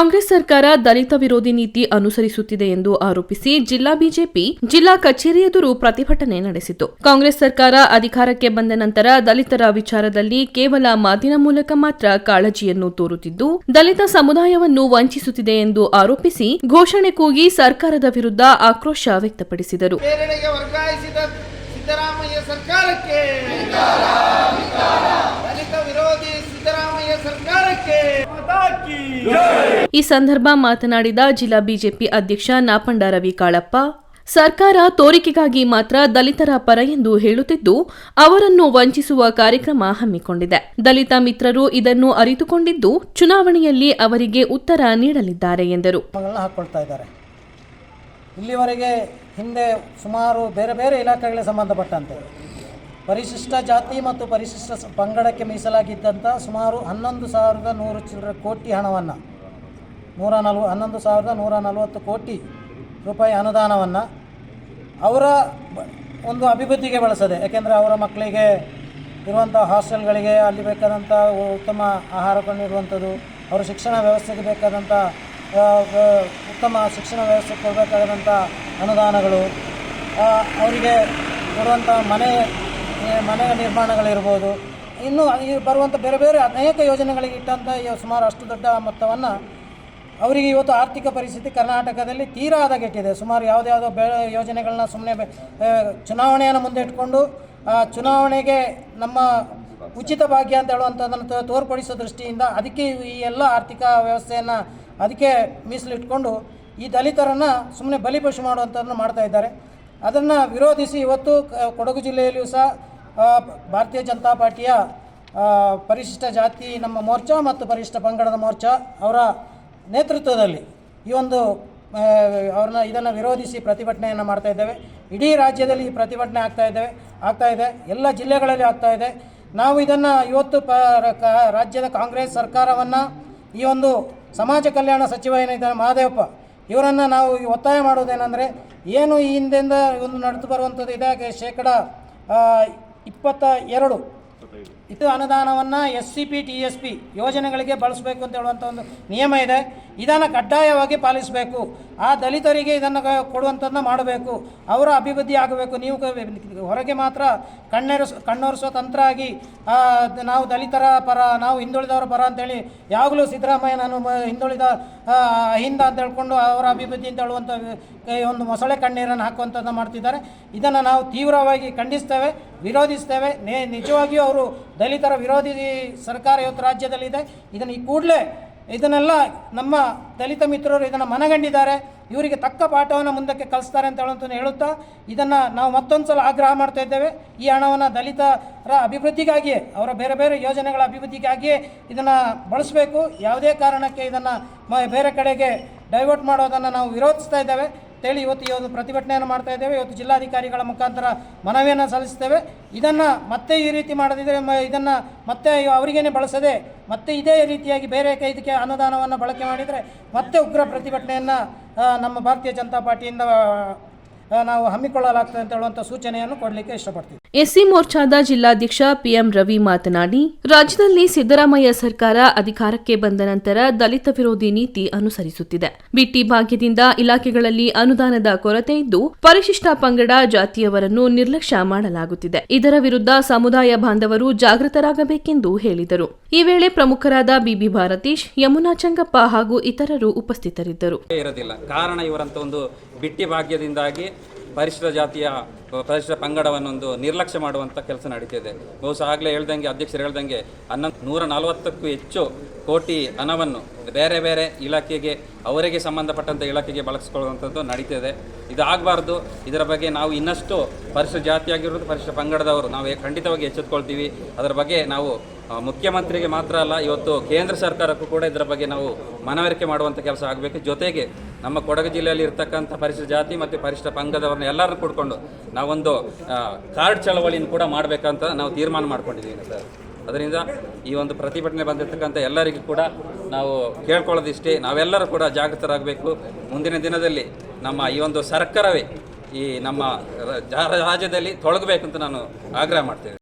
ಕಾಂಗ್ರೆಸ್ ಸರ್ಕಾರ ದಲಿತ ವಿರೋಧಿ ನೀತಿ ಅನುಸರಿಸುತ್ತಿದೆ ಎಂದು ಆರೋಪಿಸಿ ಜಿಲ್ಲಾ ಬಿಜೆಪಿ ಜಿಲ್ಲಾ ಕಚೇರಿ ಎದುರು ಪ್ರತಿಭಟನೆ ನಡೆಸಿತು ಕಾಂಗ್ರೆಸ್ ಸರ್ಕಾರ ಅಧಿಕಾರಕ್ಕೆ ಬಂದ ನಂತರ ದಲಿತರ ವಿಚಾರದಲ್ಲಿ ಕೇವಲ ಮಾತಿನ ಮೂಲಕ ಮಾತ್ರ ಕಾಳಜಿಯನ್ನು ತೋರುತ್ತಿದ್ದು, ದಲಿತ ಸಮುದಾಯವನ್ನು ವಂಚಿಸುತ್ತಿದೆ ಎಂದು ಆರೋಪಿಸಿ ಘೋಷಣೆ ಕೂಗಿ ಸರ್ಕಾರದ ವಿರುದ್ಧ ಆಕ್ರೋಶ ವ್ಯಕ್ತಪಡಿಸಿದರು. ದಲಿತ ವಿರೋಧಿ ಈ ಸಂದರ್ಭ ಮಾತನಾಡಿದ ಜಿಲ್ಲಾ ಬಿಜೆಪಿ ಅಧ್ಯಕ್ಷ ನಾಪಂಡ ರವಿ ಕಾಳಪ್ಪ, ಸರ್ಕಾರ ತೋರಿಕೆಗಾಗಿ ಮಾತ್ರ ದಲಿತರ ಪರ ಎಂದು ಹೇಳುತ್ತಿದ್ದು, ಅವರನ್ನು ವಂಚಿಸುವ ಕಾರ್ಯಕ್ರಮ ಹಮ್ಮಿಕೊಂಡಿದೆ. ದಲಿತ ಮಿತ್ರರು ಇದನ್ನು ಅರಿತುಕೊಂಡಿದ್ದು, ಚುನಾವಣೆಯಲ್ಲಿ ಅವರಿಗೆ ಉತ್ತರ ನೀಡಲಿದ್ದಾರೆ ಎಂದರು. ಇಲ್ಲಿವರೆಗೆ ಹಿಂದೆ ಸುಮಾರು ಬೇರೆ ಬೇರೆ ಇಲಾಖೆಗಳಿಗೆ ಸಂಬಂಧಪಟ್ಟಂತೆ ಪರಿಶಿಷ್ಟ ಜಾತಿ ಮತ್ತು ಪರಿಶಿಷ್ಟ ಪಂಗಡಕ್ಕೆ ಮೀಸಲಾಗಿದ್ದಂಥ ಸುಮಾರು ಹನ್ನೊಂದು ಸಾವಿರದ ನೂರು ಚಿಲ್ಲರೆ ಕೋಟಿ ಹಣವನ್ನು ನೂರ ನಲ್ವ, ಹನ್ನೊಂದು ಸಾವಿರದ ನೂರ ನಲವತ್ತು ಕೋಟಿ ರೂಪಾಯಿ ಅನುದಾನವನ್ನು ಅವರ ಒಂದು ಅಭಿವೃದ್ಧಿಗೆ ಬಳಸದೆ, ಯಾಕೆಂದರೆ ಅವರ ಮಕ್ಕಳಿಗೆ ಇರುವಂಥ ಹಾಸ್ಟೆಲ್ಗಳಿಗೆ ಅಲ್ಲಿ ಬೇಕಾದಂಥ ಉತ್ತಮ ಆಹಾರ ಕೊಂಡಿರುವಂಥದ್ದು ಅವರ ಶಿಕ್ಷಣ ವ್ಯವಸ್ಥೆಗೆ ಬೇಕಾದಂಥ ಉತ್ತಮ ಶಿಕ್ಷಣ ವ್ಯವಸ್ಥೆ ಕೊಡಬೇಕಾದಂಥ ಅನುದಾನಗಳು ಅವರಿಗೆ ಕೊಡುವಂಥ ಮನೆ ಮನೆ ನಿರ್ಮಾಣಗಳಿರ್ಬೋದು, ಇನ್ನೂ ಬರುವಂಥ ಬೇರೆ ಬೇರೆ ಅನೇಕ ಯೋಜನೆಗಳಿಗೆ ಇಟ್ಟಂಥ ಸುಮಾರು ಅಷ್ಟು ದೊಡ್ಡ ಮೊತ್ತವನ್ನು ಅವರಿಗೆ ಇವತ್ತು ಆರ್ಥಿಕ ಪರಿಸ್ಥಿತಿ ಕರ್ನಾಟಕದಲ್ಲಿ ತೀರಾ ಹದಗೆಟ್ಟಿದೆ. ಸುಮಾರು ಯಾವುದ್ಯಾವುದೋ ಬೆ, ಯೋಜನೆಗಳನ್ನ ಸುಮ್ಮನೆ ಚುನಾವಣೆಯನ್ನು ಮುಂದೆ ಇಟ್ಕೊಂಡು ಚುನಾವಣೆಗೆ ನಮ್ಮ ಉಚಿತ ಭಾಗ್ಯ ಅಂತ ಹೇಳುವಂಥದ್ದನ್ನು ತೋರ್ಪಡಿಸೋ ದೃಷ್ಟಿಯಿಂದ ಅದಕ್ಕೆ ಈ ಎಲ್ಲ ಆರ್ಥಿಕ ವ್ಯವಸ್ಥೆಯನ್ನು ಅದಕ್ಕೆ ಮೀಸಲಿಟ್ಕೊಂಡು ಈ ದಲಿತರನ್ನು ಸುಮ್ಮನೆ ಬಲಿಪಶು ಮಾಡುವಂಥದ್ದನ್ನು ಮಾಡ್ತಾ ಇದ್ದಾರೆ. ಅದನ್ನು ವಿರೋಧಿಸಿ ಇವತ್ತು ಕೊಡಗು ಜಿಲ್ಲೆಯಲ್ಲಿಯೂ ಸಹ ಭಾರತೀಯ ಜನತಾ ಪಾರ್ಟಿಯ ಪರಿಶಿಷ್ಟ ಜಾತಿ ನಮ್ಮ ಮೋರ್ಚಾ ಮತ್ತು ಪರಿಶಿಷ್ಟ ಪಂಗಡದ ಮೋರ್ಚಾ ಅವರ ನೇತೃತ್ವದಲ್ಲಿ ಈ ಒಂದು ಅವ್ರನ್ನ ಇದನ್ನು ವಿರೋಧಿಸಿ ಪ್ರತಿಭಟನೆಯನ್ನು ಮಾಡ್ತಾ ಇದ್ದೇವೆ. ಇಡೀ ರಾಜ್ಯದಲ್ಲಿ ಈ ಪ್ರತಿಭಟನೆ ಆಗ್ತಾ ಇದ್ದೇವೆ ಆಗ್ತಾ ಇದೆ. ಎಲ್ಲ ಜಿಲ್ಲೆಗಳಲ್ಲಿ ಆಗ್ತಾ ಇದೆ. ನಾವು ಇದನ್ನು ಇವತ್ತು ಪ ರಾಜ್ಯದ ಕಾಂಗ್ರೆಸ್ ಸರ್ಕಾರವನ್ನು ಈ ಒಂದು ಸಮಾಜ ಕಲ್ಯಾಣ ಸಚಿವ ಏನಿದ್ದಾರೆ, ಮಹಾದೇವಪ್ಪ, ಇವರನ್ನು ನಾವು ಒತ್ತಾಯ ಮಾಡೋದೇನೆಂದರೆ, ಏನು ಈ ಹಿಂದೆಂದ ಒಂದು ನಡೆದು ಬರುವಂಥದ್ದು ಇದಾಗೆ ಶೇಕಡ ಇಪ್ಪತ್ತ ಎರಡು. ಇದು ಅನುದಾನವನ್ನು S C P T S P ಯೋಜನೆಗಳಿಗೆ ಬಳಸಬೇಕು ಅಂತ ಹೇಳುವಂಥ ಒಂದು ನಿಯಮ ಇದೆ. ಇದನ್ನು ಕಡ್ಡಾಯವಾಗಿ ಪಾಲಿಸಬೇಕು. ಆ ದಲಿತರಿಗೆ ಇದನ್ನು ಕೊಡುವಂಥದ್ದನ್ನ ಮಾಡಬೇಕು. ಅವರ ಅಭಿವೃದ್ಧಿ ಆಗಬೇಕು. ನೀವು ಹೊರಗೆ ಮಾತ್ರ ಕಣ್ಣೆರಸ್ ಕಣ್ಣೊರೆಸೋ ತಂತ್ರ ಆಗಿ ನಾವು ದಲಿತರ ಪರ, ನಾವು ಹಿಂದುಳಿದವರ ಪರ ಅಂತೇಳಿ ಯಾವಾಗಲೂ ಸಿದ್ದರಾಮಯ್ಯ ನಾನು ಹಿಂದುಳಿದ ಅಹಿಂದ ಹಿಂದ ಅಂತ ಹೇಳ್ಕೊಂಡು ಅವರ ಅಭಿವೃದ್ಧಿ ಅಂತ ಹೇಳುವಂಥ ಒಂದು ಮೊಸಳೆ ಕಣ್ಣೀರನ್ನು ಹಾಕುವಂಥದ್ದನ್ನು ಮಾಡ್ತಿದ್ದಾರೆ. ಇದನ್ನು ನಾವು ತೀವ್ರವಾಗಿ ಖಂಡಿಸ್ತೇವೆ, ವಿರೋಧಿಸ್ತೇವೆ. ನೇ, ನಿಜವಾಗಿಯೂ ಅವರು ದಲಿತರ ವಿರೋಧಿ ಸರ್ಕಾರ ಇವತ್ತು ರಾಜ್ಯದಲ್ಲಿದೆ. ಇದನ್ನು ಈ ಕೂಡಲೇ ಇದನ್ನೆಲ್ಲ ನಮ್ಮ ದಲಿತ ಮಿತ್ರರು ಇದನ್ನು ಮನಗಂಡಿದ್ದಾರೆ. ಇವರಿಗೆ ತಕ್ಕ ಪಾಠವನ್ನು ಮುಂದಕ್ಕೆ ಕಲಿಸ್ತಾರೆ ಅಂತ ಹೇಳುವಂಥದ್ದು ಹೇಳುತ್ತಾ, ಇದನ್ನು ನಾವು ಮತ್ತೊಂದು ಸಲ ಆಗ್ರಹ ಮಾಡ್ತಾ ಇದ್ದೇವೆ. ಈ ಹಣವನ್ನು ದಲಿತರ ಅಭಿವೃದ್ಧಿಗಾಗಿಯೇ, ಅವರ ಬೇರೆ ಬೇರೆ ಯೋಜನೆಗಳ ಅಭಿವೃದ್ಧಿಗಾಗಿಯೇ ಇದನ್ನು ಬಳಸಬೇಕು. ಯಾವುದೇ ಕಾರಣಕ್ಕೆ ಇದನ್ನು ಬೇರೆ ಕಡೆಗೆ ಡೈವರ್ಟ್ ಮಾಡೋದನ್ನು ನಾವು ವಿರೋಧಿಸ್ತಾ ಇದ್ದೇವೆ. ಅಂತೇಳಿ ಇವತ್ತು ಈ ಒಂದು ಪ್ರತಿಭಟನೆಯನ್ನು ಮಾಡ್ತಾ ಇದ್ದೇವೆ. ಇವತ್ತು ಜಿಲ್ಲಾಧಿಕಾರಿಗಳ ಮುಖಾಂತರ ಮನವಿಯನ್ನು ಸಲ್ಲಿಸ್ತೇವೆ ಇದನ್ನು ಮತ್ತೆ ಈ ರೀತಿ ಮಾಡದಿದ್ದರೆ ಮ, ಇದನ್ನು ಮತ್ತೆ ಅವರಿಗೇನೆ ಬಳಸದೆ ಮತ್ತೆ ಇದೇ ರೀತಿಯಾಗಿ ಬೇರೆ ಇದಕ್ಕೆ ಅನುದಾನವನ್ನು ಬಳಕೆ ಮಾಡಿದರೆ ಮತ್ತೆ ಉಗ್ರ ಪ್ರತಿಭಟನೆಯನ್ನು ನಮ್ಮ ಭಾರತೀಯ ಜನತಾ ಪಾರ್ಟಿಯಿಂದ ನಾವು ಹಮ್ಮಿಕೊಳ್ಳಲಾಗ್ತದೆ ಅಂತ ಹೇಳುವಂತ ಸೂಚನೆಯನ್ನು ಕೊಡಲಿಕ್ಕೆ ಇಷ್ಟಪಡ್ತೀವಿ. ಎಸ್ಸಿ ಮೋರ್ಚಾದ ಜಿಲ್ಲಾಧ್ಯಕ್ಷ ಪಿಎಂ ರವಿ ಮಾತನಾಡಿ ರಾಜ್ಯದಲ್ಲಿ ಸಿದ್ದರಾಮಯ್ಯ ಸರ್ಕಾರ ಅಧಿಕಾರಕ್ಕೆ ಬಂದ ನಂತರ ದಲಿತ ವಿರೋಧಿ ನೀತಿ ಅನುಸರಿಸುತ್ತಿದೆ. ಬಿಟ್ಟಿ ಭಾಗ್ಯದಿಂದ ಇಲಾಖೆಗಳಲ್ಲಿ ಅನುದಾನದ ಕೊರತೆ ಇದ್ದು ಪರಿಶಿಷ್ಟ ಪಂಗಡ ಜಾತಿಯವರನ್ನು ನಿರ್ಲಕ್ಷ್ಯ ಮಾಡಲಾಗುತ್ತಿದೆ. ಇದರ ವಿರುದ್ಧ ಸಮುದಾಯ ಬಾಂಧವರು ಜಾಗೃತರಾಗಬೇಕೆಂದು ಹೇಳಿದರು. ಈ ವೇಳೆ ಪ್ರಮುಖರಾದ ಬಿಬಿ ಭಾರತೀಶ್ ಯಮುನಾ ಚಂಗಪ್ಪ ಹಾಗೂ ಇತರರು ಉಪಸ್ಥಿತರಿದ್ದರು. ಇರೋದಿಲ್ಲ. ಕಾರಣ ಇವರಂತ ಒಂದು ಬಿಟ್ಟಿ ಭಾಗ್ಯದಿಂದಾಗಿ ಪರಿಶಿಷ್ಟ ಜಾತಿಯ ಪರಿಶಿಷ್ಟ ಪಂಗಡವನ್ನೊಂದು ನಿರ್ಲಕ್ಷ್ಯ ಮಾಡುವಂಥ ಕೆಲಸ ನಡೀತಿದೆ. ಬಹುಶಃ ಆಗಲೇ ಹೇಳ್ದಂಗೆ, ಅಧ್ಯಕ್ಷರು ಹೇಳ್ದಂಗೆ ಅನ್ನ ನೂರ ನಲವತ್ತಕ್ಕೂ ಹೆಚ್ಚು ಕೋಟಿ ಹಣವನ್ನು ಬೇರೆ ಬೇರೆ ಇಲಾಖೆಗೆ, ಅವರಿಗೆ ಸಂಬಂಧಪಟ್ಟಂಥ ಇಲಾಖೆಗೆ ಬಳಸ್ಕೊಳ್ಳುವಂಥದ್ದು ನಡೀತಿದೆ. ಇದಾಗಬಾರ್ದು. ಇದರ ಬಗ್ಗೆ ನಾವು ಇನ್ನಷ್ಟು ಪರಿಶಿಷ್ಟ ಜಾತಿಯಾಗಿರೋದು ಪರಿಶಿಷ್ಟ ಪಂಗಡದವರು ನಾವು ಖಂಡಿತವಾಗಿ ಎಚ್ಚೆತ್ಕೊಳ್ತೀವಿ. ಅದರ ಬಗ್ಗೆ ನಾವು ಮುಖ್ಯಮಂತ್ರಿಗೆ ಮಾತ್ರ ಅಲ್ಲ, ಇವತ್ತು ಕೇಂದ್ರ ಸರ್ಕಾರಕ್ಕೂ ಕೂಡ ಇದರ ಬಗ್ಗೆ ನಾವು ಮನವರಿಕೆ ಮಾಡುವಂಥ ಕೆಲಸ ಆಗಬೇಕು. ಜೊತೆಗೆ ನಮ್ಮ ಕೊಡಗು ಜಿಲ್ಲೆಯಲ್ಲಿ ಇರ್ತಕ್ಕಂಥ ಪರಿಶಿಷ್ಟ ಜಾತಿ ಮತ್ತು ಪರಿಶಿಷ್ಟ ಪಂಗದವರನ್ನ ಎಲ್ಲರೂ ಕೂಡ್ಕೊಂಡು ನಾವೊಂದು ಕಾರ್ಡ್ ಚಳವಳಿಯನ್ನು ಕೂಡ ಮಾಡಬೇಕಂತ ನಾವು ತೀರ್ಮಾನ ಮಾಡ್ಕೊಂಡಿದ್ದೀವಿ ಸರ್. ಅದರಿಂದ ಈ ಒಂದು ಪ್ರತಿಭಟನೆ ಬಂದಿರತಕ್ಕಂಥ ಎಲ್ಲರಿಗೂ ಕೂಡ ನಾವು ಕೇಳ್ಕೊಳ್ಳೋದಿಷ್ಟೇ, ನಾವೆಲ್ಲರೂ ಕೂಡ ಜಾಗೃತರಾಗಬೇಕು. ಮುಂದಿನ ದಿನದಲ್ಲಿ ನಮ್ಮ ಈ ಒಂದು ಸರ್ಕಾರವೇ ಈ ನಮ್ಮ ರಾಜ್ಯದಲ್ಲಿ ರಾಜ್ಯದಲ್ಲಿ ಅಂತ ನಾನು ಆಗ್ರಹ ಮಾಡ್ತೇನೆ.